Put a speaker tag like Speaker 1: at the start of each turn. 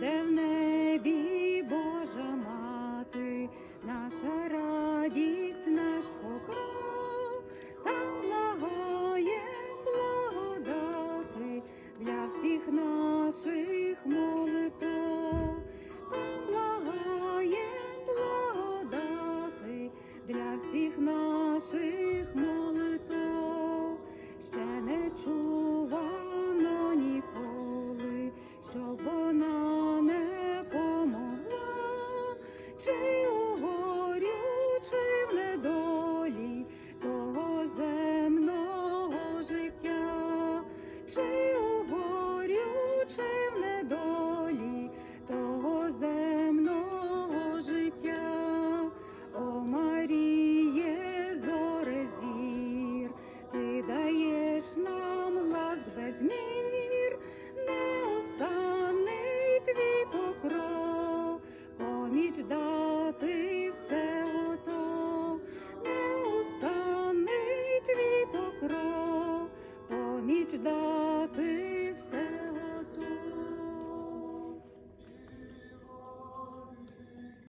Speaker 1: Де в небі Божа мати, наша радість, наш покров, там благає благодати для всіх наших молитов, там благає благодати для всіх наших молитов, ще не чувано ніколи, що вона. Чи у горю, чи в недолі того земного життя, чи у горю, чи в недолі того земного життя. О Маріє, зоре ти даєш нам ласк безмір, неостанний твій покров, поміч дати неостанний твій